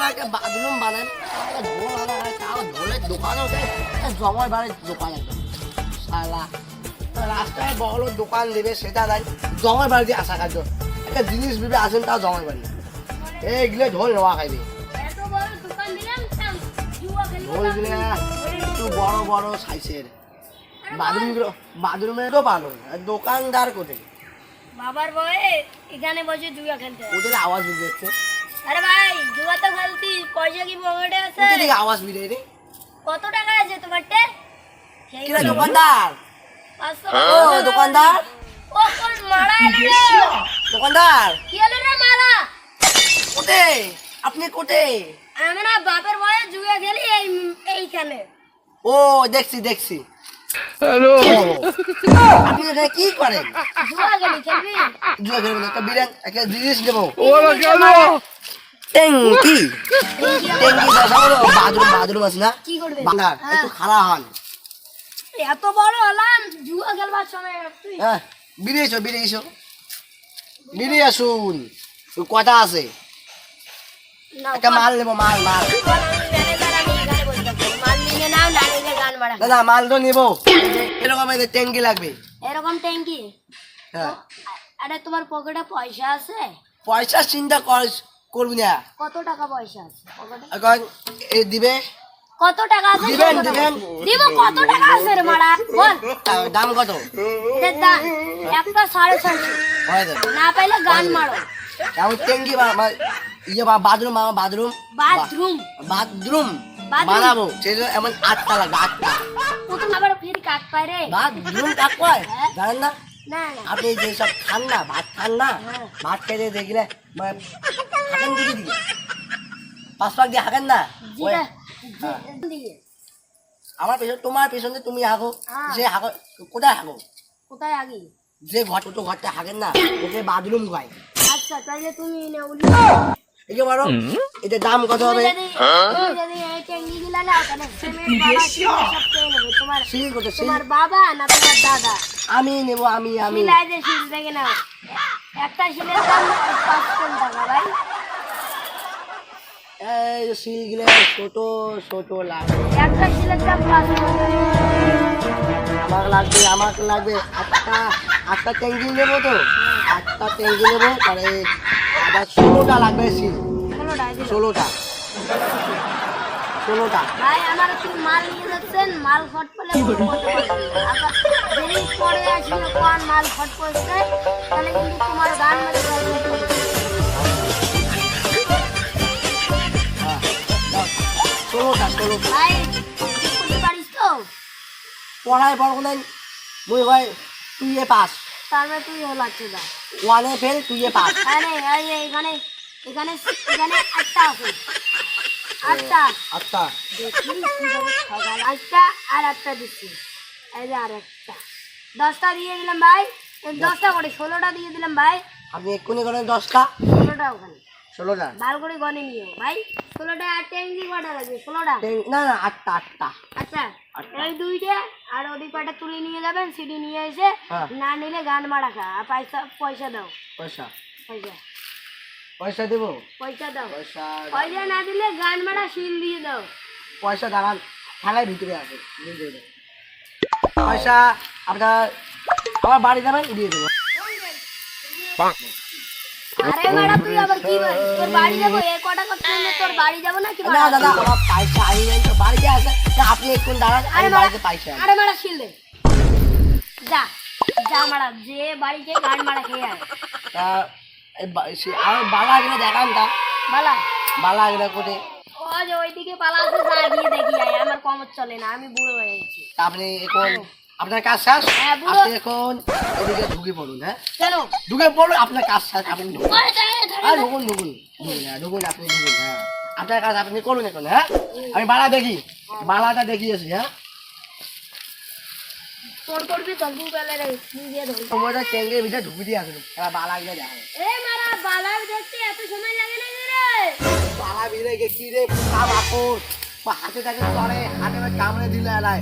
আপনারা একটা বাথরুম বানান একটা ঢোল আনা হয় তাও ঢোলের জমার বাড়ির দোকান একদম। রাস্তায় বড় দোকান দেবে সেটা নাই জমার আসা কাজ একটা জিনিস ভেবে আসেন তাও জমার বাড়ি। এইগুলো ঢোল নেওয়া খাইবে। ঢোল দিলে একটু বড় বড় সাইজের। বাথরুমগুলো বাথরুমেরও ভালো আর দোকানদার কোথায়? বাবার বয়ে এখানে বসে জুয়া খেলতে। ওদের আওয়াজ বেরিয়ে যাচ্ছে। আরে ভাই জুয়া তো খেলতি পয়সা কি পকেটে আছে? আওয়াজ রে। কত টাকা আছে তোমারটে সেই কিরা দোকানদার? ও দোকানদার? ও কোন মারা এলো রে। দোকানদার? কি হলো রে মারা? কোটে? আপনি কোটে? আমরা বাপের বয়ে জুয়া খেলি এই এইখানে। ও দেখছি দেখছি। আপনি এটা কি করেন? জুয়া খেলি খেলবি? জুয়া খেলবেন একটা বিরিয়ান একটা জিনিস দেবো। ওরা কেন ট্যাঙ্কি ট্যাঙ্কি দশা বলো বাথরুম বাথরুম না। কি করবে? বাংলার একটু খারাপ হন। এত বড় হলাম জুয়া খেলবার সময় তুই? হ্যাঁ বেরিয়ে এসো বেরিয়ে এসো। বেরিয়ে আসুন। কথা আছে। একটা মাল নেব মাল মাল। দাদা মাল তো নেব। এরকম ট্যাঙ্কি লাগবে। এরকম ট্যাঙ্কি হ্যাঁ। আরে তোমার পকেটে পয়সা আছে? পয়সা চিন্তা কর করবি না? কত টাকা পয়সা আছে? এখন দিবে? কত টাকা আছে? দিবেন, দিবেন। দিব কত টাকা আছে রে মারা? বল। দাম কত? একটা সাড়ে ছয়শো। না পাইলে গান মারো। বা- ইয়ে বাথরুম বা বাথরুম? বাথরুম। বাথরুম। বানাবো। এমন আটটা লাগবে আটটা। আবার ফির কাক পায় রে। বাথরুম কাক কয় হ্যাঁ। জানেন না। আপনি যেসব খান না ভাত খান না হ্যাঁ। ভাত খেতে দেখলে মানে হাঁকেন দিকে দিকে পাঁচ পাক দিয়ে হাঁকেন না আমার পেছন তোমার পেছনে তুমি হাঁকো। যে হাঁকো কোথায় হাঁকো কোথায় আগে যে ঘর ছোট ঘরটা হাঁকেন না ওকে বাথরুম কয় আচ্ছা তাহলে তুমি একে বলো এটা দাম কত হবে তোমার বাবা না তোমার দাদা আমি নেব আমি আমি একটা শিলের দাম পাঁচশো টাকা, ভাই এই সিল গিলে ছোট ছোট লাগবে। একটা দাম আমার লাগবে আমার লাগবে আটটা আটটা ট্যাঙ্কি নেব তো। আটটা ট্যাঙ্কি নেব তাহলে আবার ষোলোটা লাগবে সিল। ষোলোটা ষোলোটা। ভাই আমার মাল নিয়ে যাচ্ছেন মাল খট পেলে বলতে পারবেন। আবার দেরি পরে আসি কোন মাল খট পড়ছে তাহলে পারিস তো? পড়ায় নাই মুই হয় তুই এ পাস। তার মানে তুই হলো দা ওয়ানে ফেল তুই এ পাস। আরে এখানে এখানে এখানে আটটা আছে। আটটা। আচ্ছা দেখি সকাল আটটা আর আটটা দিচ্ছি। এই যে আর একটা। দশটা দিয়ে দিলাম ভাই। দশটা করে ষোলোটা দিয়ে দিলাম ভাই। আপনি এক্ষুনি করেন দশটা। ষোলোটা ওখানে। ষোলোটা। ভালো করে গনে নিও ভাই। ষোলোটা ট্যাঙ্কি কটা লাগবে ষোলোটা? না না আটটা আটটা। আচ্ছা। এই দুইটা আর ওদিক কটা তুলে নিয়ে যাবেন সিডি নিয়ে এসে হ্যাঁ। না নিলে গান মারা খা। আর পয়সা পয়সা দাও। পয়সা? পয়সা। পয়সা দেবো? পয়সা দাও। পয়সা পয়সা না দিলে গান মারা শিল দিয়ে দাও। পয়সা দাঁড়ান থানায় ভিতরে আছে। পয়সা আপনার আমার বাড়ি যাবেন দিয়ে দেবো। আরে ম্যাডাম তুই আবার কি বলিস তোর বাড়ি যাব? এ কটা করতে হলে তোর বাড়ি যাব না কি না দাদা আমার পয়সা আমি জানি তো বাড়িতে আছে তা আপনি একটু দাঁড়ান আরে আমি মারা বাড়িতে পয়সা আনি। আরে মারা শিল দে। যা যা মারা যে বাড়িতে গান মারা খেয়ে আয়। তা এই বা- সে- আমার বালা গেলে দেখান তা বালা? বালা গেলে কোটে ও যে ওইদিকে পালা আছে যা গিয়ে দেখি আয়। আমার কমত চলে না আমি বুড়ো হয়ে গেছি। তা আপনি এখন আপনার কাজ শেষ? হ্যাঁ। আপনি এখন এদিকে ঢুকে পড়ুন হ্যাঁ? কেন? ঢুকে পড়ুন আপনার কাজ শেষ আপনি ঢুকুন। আর ঢুকুন ঢুকুন। ঢুকুন হ্যাঁ ঢুকুন আপনি ঢুকুন হ্যাঁ। আপনার কাজ আপনি করুন এখন হ্যাঁ? আমি বালা দেখি বালাটা দেখিয়েছি হ্যাঁ? হাতে তাকে চড়ে হাতে কামড়ে দিলে এলাই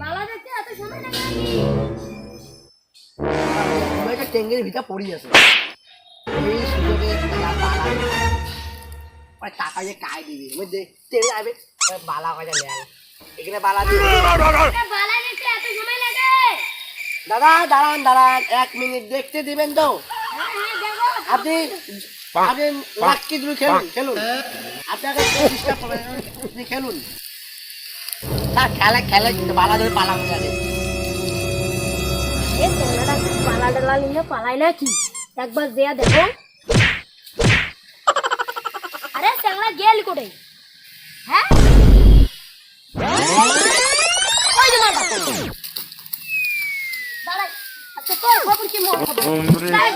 বালা দেখতে ভিতরে পড়ে আছে এই সুযোগে টাকা যে দিবি বুঝলি যাবে বালা এখানে বালা দিবি দাদা দাঁড়ান দাঁড়ান এক মিনিট দেখতে দিবেন তো। হ্যাঁ দেখো আপনি আপনি লাক্কি খেলুন খেলুন। আপনাকে করবেন আপনি খেলুন। না খেলে খেলে কিন্তু বালা ধরে পালা হয়ে যাবে। পালা ডালা নিয়ে পালাই না কি একবার দেয়া দেখো। আরে চ্যাংড়া গেল কোটে হ্যাঁ? ওই যে মারটা দাঁড়াই আচ্ছা তোর খবর কি মোর খবর দাঁড়াই।